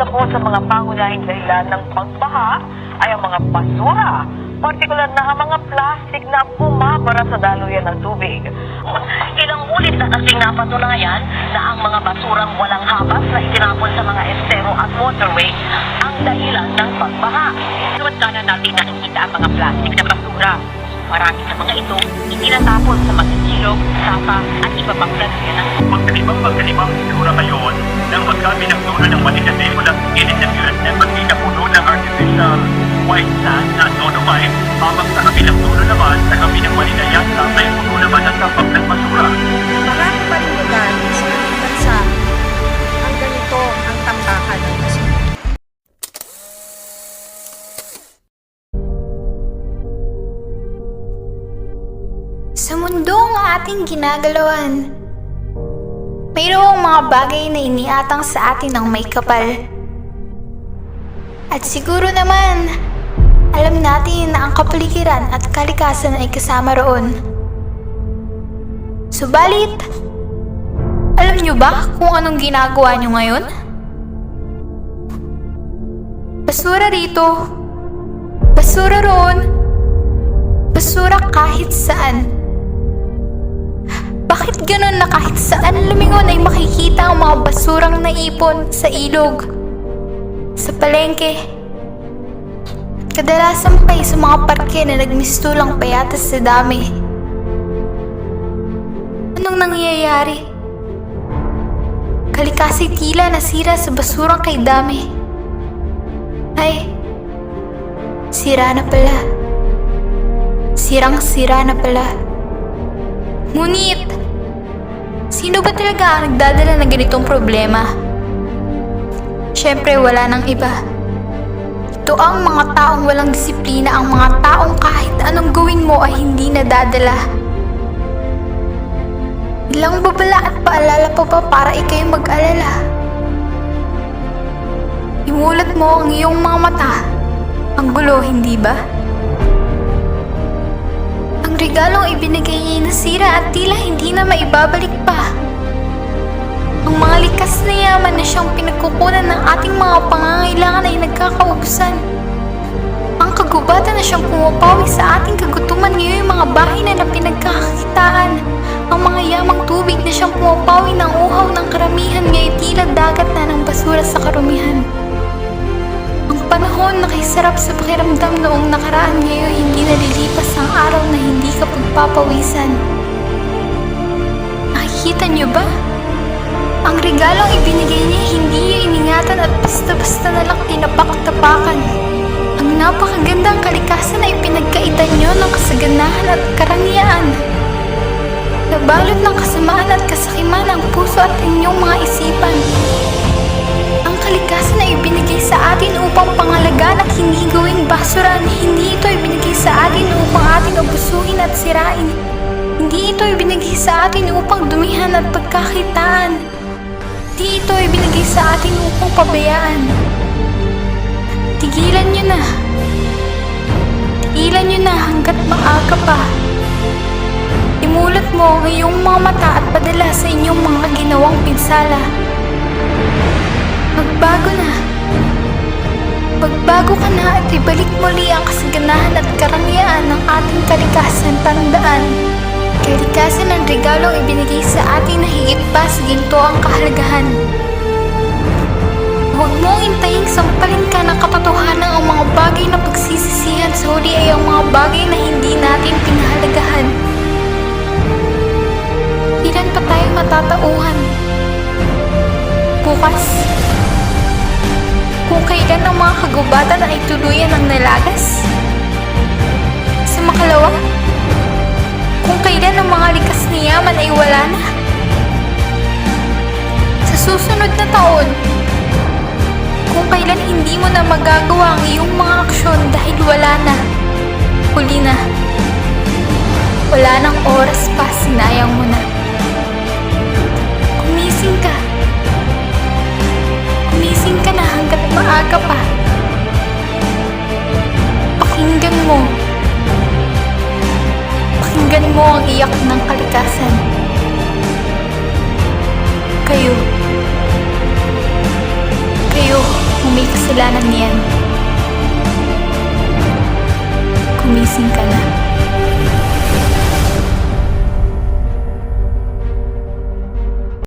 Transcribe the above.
Isa po sa mga pangunahing dahilan ng pagbaha ay ang mga basura, partikular na ang mga plastic na bumabara sa daluyan ng tubig. Ilang ulit na kasing napatunayan na ang mga basurang walang habas na itinapon sa mga estero at waterway ang dahilan ng pagbaha. Samantala natin nakikita ang mga plastic na basura. Marami sa mga ito itinatapon sa masinsilog, sapa at iba pang daluyan ng Magkanibang magkanibang itsura ngayon ng magkami ng matigasi mula sa init ng USM at di na puno ng artificial white sand na dolomite habang sa kabilang dulo naman Sa mundong ating ginagalawan, mayroong mga bagay na iniatang sa atin ng may kapal. At siguro naman, alam natin na ang kapaligiran at kalikasan ay kasama roon. Subalit, alam niyo ba kung anong ginagawa niyo ngayon? Basura rito, basura roon, basura kahit saan. Bakit ganun na kahit saan lumingon ay makikita ang mga basurang naipon sa ilog, sa palengke, kadalasan pa sa mga parke na nagmistulang payatas sa dami. Anong nangyayari? Kalikasi tila nasira sa basurang kay dami. Ay, sira na pala. Sirang-sira na pala. Ngunit, sino ba talaga ang nagdadala ng ganitong problema? Siyempre, wala nang iba. Ito ang mga taong walang disiplina, ang mga taong kahit anong gawin mo ay hindi nadadala. Ilang babala at paalala pa ba para ikay mag-alala? Imulat mo ang iyong mga mata. Ang gulo, hindi ba? Regalong ibinigay niya nasira at tila hindi na maibabalik pa. Ang mga likas na yaman na siyang pinagkukunan ng ating mga pangangailangan ay nagkakaubusan. Ang kagubatan na siyang pumapawi sa ating kagutuman ngayon mga bahay na pinagkakakitaan. Ang mga yamang tubig na siyang pumapawi ng uhaw ng karamihan ngayon tila dagat na ng basura sa karumihan. Panahon na kaysarap sa pakiramdam noong nakaraan ngayon hindi nalilipas ang araw na hindi ka pagpapawisan. Nakikita niyo ba? Ang regalong ibinigay niya hindi iningatan at basta-basta na lang tinapak-tapakan. Ang napakagandang kalikasan ay pinagkaitan niyo ng kasaganahan at karangyaan. Nabalot ng kasamaan at kasakiman ang puso at inyong mga isipan. Ating abusuhin at sirain. Hindi ito ibinigay sa atin upang dumihan at pagkakitaan. Hindi ito ibinigay sa atin upang pabayaan. Tigilan nyo na. Tigilan nyo na hanggat maaga pa. Imulat mo ang iyong mga mata at padala sa inyong mga ginawang pinsala. Magbago ka na at ibalik muli ang kasaganahan at karangyaan ng ating kalikasan. Tandaan, kalikasan ng regalong ibinigay sa atin na higit pa sa ginto ang kahalagahan. Huwag mong intaying sampalin ka ng katotohanan ang mga bagay na pagsisisihan sa huli ay ang mga bagay na hindi natin pinahalagahan. Ilan pa tayo matatauhan? Bukas? Kung kailan ang mga kagubatan ay tuluyan ng nalagas? Sa makalawa? Kung kailan ang mga likas na yaman ay wala na? Sa susunod na taon? Kung kailan hindi mo na magagawa ang iyong mga aksyon dahil wala na? Huli na. Wala nang oras pa, sinayang mo na. Kumising ka. Pakinggan mo ang iyak ng kalikasan. Kayo. Kayo, may kasalanan niyan. Kumising ka na.